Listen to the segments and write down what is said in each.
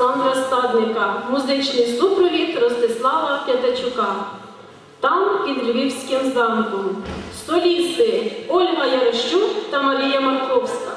Олександра Стадника, музичний супровід Ростислава П'ятачука. Там під Львівським замком. Солісти Ольга Ярощук та Марія Марковська.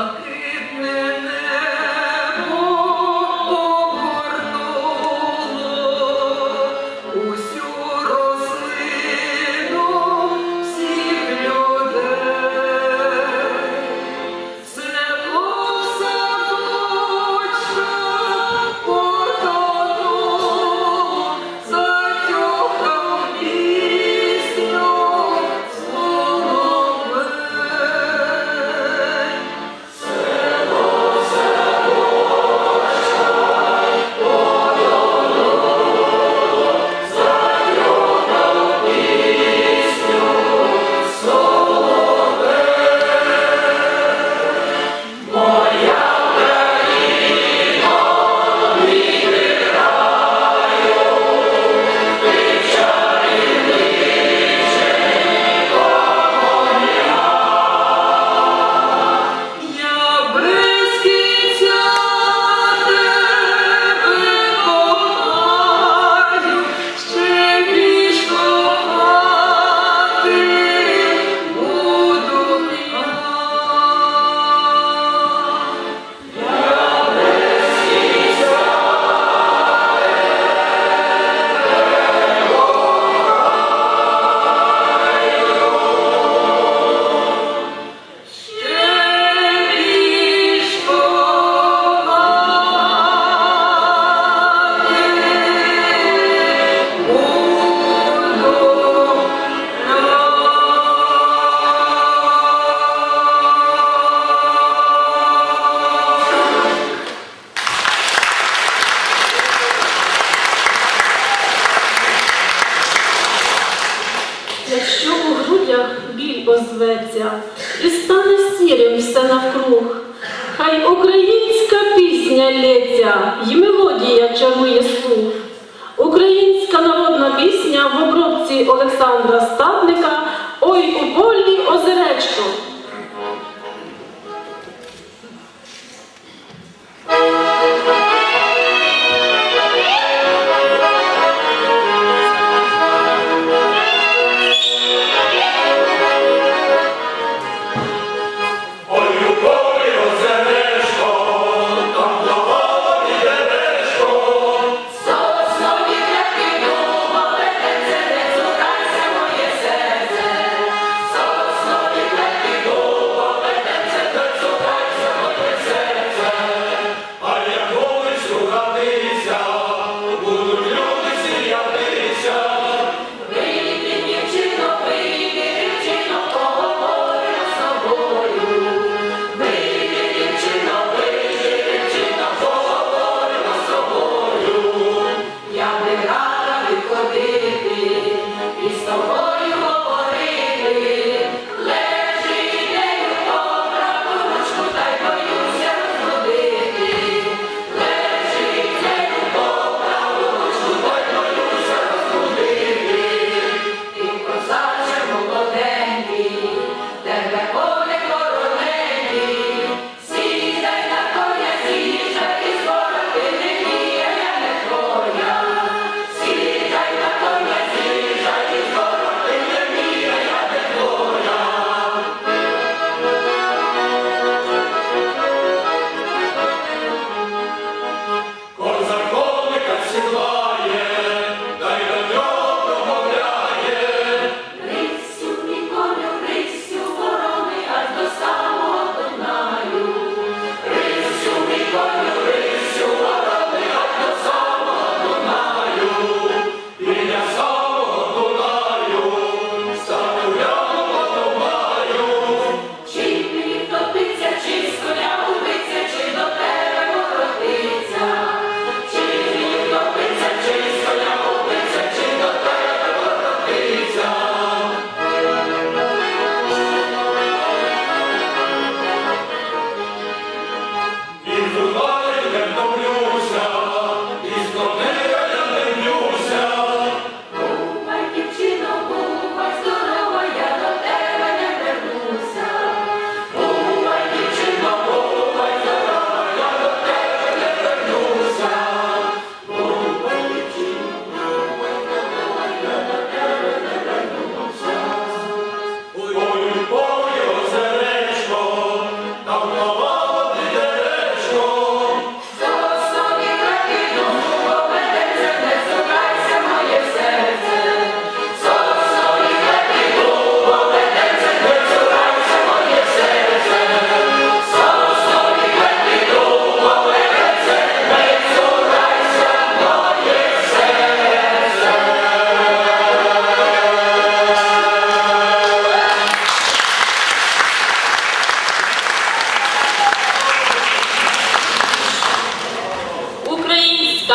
그 Зветься і стане сірим все навкруг. Хай українська пісня лється, і мелодія чарує слух. Українська народна пісня в обробці Олександра Стадника Ой у полі озеречко.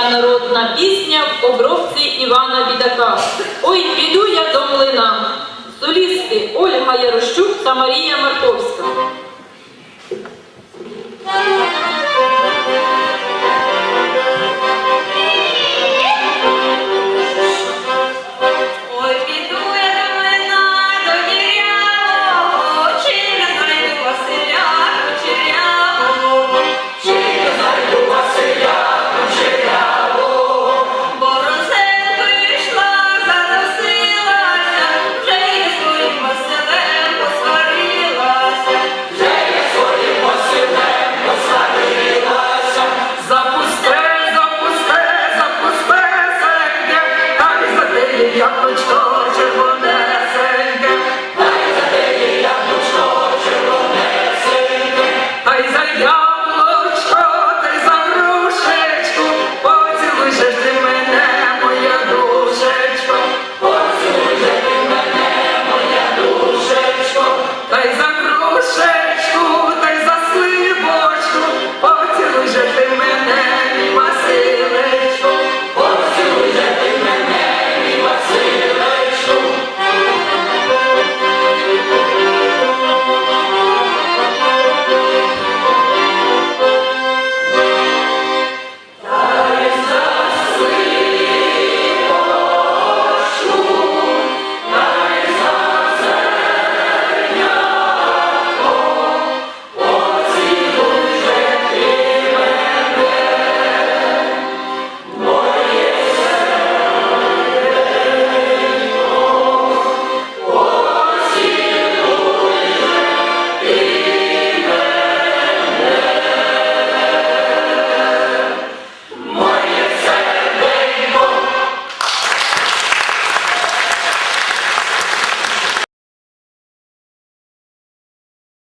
народна пісня в обробці Івана Бідака. Ой, піду я до млина. Солісти Ольга Ярощук та Марія Мартовська.